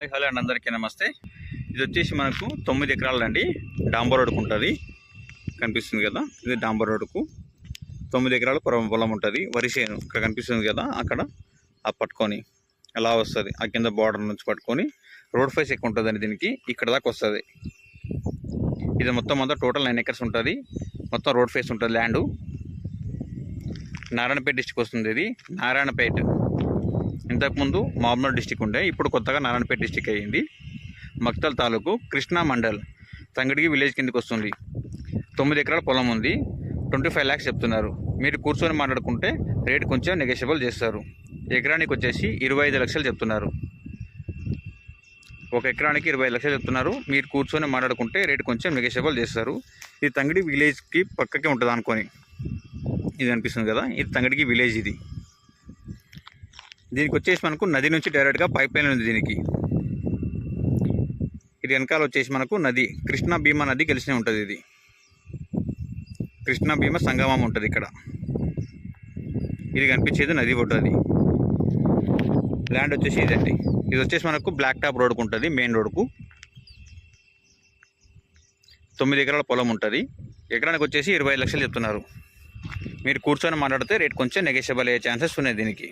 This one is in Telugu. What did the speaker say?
హలో అండి అందరికీ నమస్తే. ఇది వచ్చేసి మనకు తొమ్మిది ఎకరాలండి. డాంబర్ రోడ్డుకు ఉంటుంది. కనిపిస్తుంది కదా ఇది డాంబర్ రోడ్డుకు. తొమ్మిది ఎకరాలు పొలం పొలం ఉంటుంది. వరి చేను ఇక్కడ కనిపిస్తుంది కదా అక్కడ. ఆ పట్టుకొని అలా వస్తుంది. ఆ కింద బార్డర్ నుంచి పట్టుకొని రోడ్ ఫేస్ ఎక్కువ ఉంటుందండి దీనికి. ఇక్కడ దాకా వస్తుంది. ఇది మొత్తం అంతా టోటల్ నైన్ ఎకర్స్ ఉంటుంది. మొత్తం రోడ్ ఫేస్ ఉంటుంది ల్యాండు నారాయణపేట డిస్టిక్ వస్తుంది ఇది. నారాయణపేట. ఇంతకుముందు మామూలు డిస్టిక్ ఉండే ఇప్పుడు కొత్తగా నారాయణపేట డిస్టిక్ అయ్యింది. మక్తల్ తాలూకు కృష్ణా మండల్ తంగడికి విలేజ్ కిందకి వస్తుంది. తొమ్మిది ఎకరాల పొలం ఉంది ట్వంటీ ఫైవ్ ల్యాక్స్ చెప్తున్నారు. మీరు కూర్చొని మాట్లాడుకుంటే రేట్ కొంచెం నెగోషియబుల్ చేస్తారు. ఎకరానికి వచ్చేసి ఇరవై ఐదు లక్షలు చెప్తున్నారు. ఒక ఎకరానికి ఇరవై లక్షలు చెప్తున్నారు. మీరు కూర్చొని మాట్లాడుకుంటే రేట్ కొంచెం నెగోషియబుల్ చేస్తారు. ఇది తంగడి విలేజ్కి పక్కకే ఉంటుంది అనుకొని ఇది అనిపిస్తుంది కదా? ఇది తంగడికి విలేజ్ ఇది. దీనికి వచ్చేసి మనకు నది నుంచి డైరెక్ట్గా పైప్ లైన్ ఉంది దీనికి. ఇది వెనకాల వచ్చేసి మనకు నది కృష్ణా భీమా నది కలిసి ఉంటుంది ఇది. కృష్ణా భీమా సంగమం ఉంటుంది ఇక్కడ. ఇది కనిపించేది నది ఉంటుంది ల్యాండ్ వచ్చేసి ఇదండి. ఇది వచ్చేసి మనకు బ్లాక్ టాప్ రోడ్కు ఉంటుంది మెయిన్ రోడ్కు. తొమ్మిది ఎకరాల పొలం ఉంటుంది. ఎకరానికి వచ్చేసి ఇరవై ఐదు లక్షలు చెప్తున్నారు. మీరు కూర్చొని మాట్లాడితే రేట్ కొంచెం నెగోషియబుల్ అయ్యే ఛాన్సెస్ ఉన్నాయి దీనికి.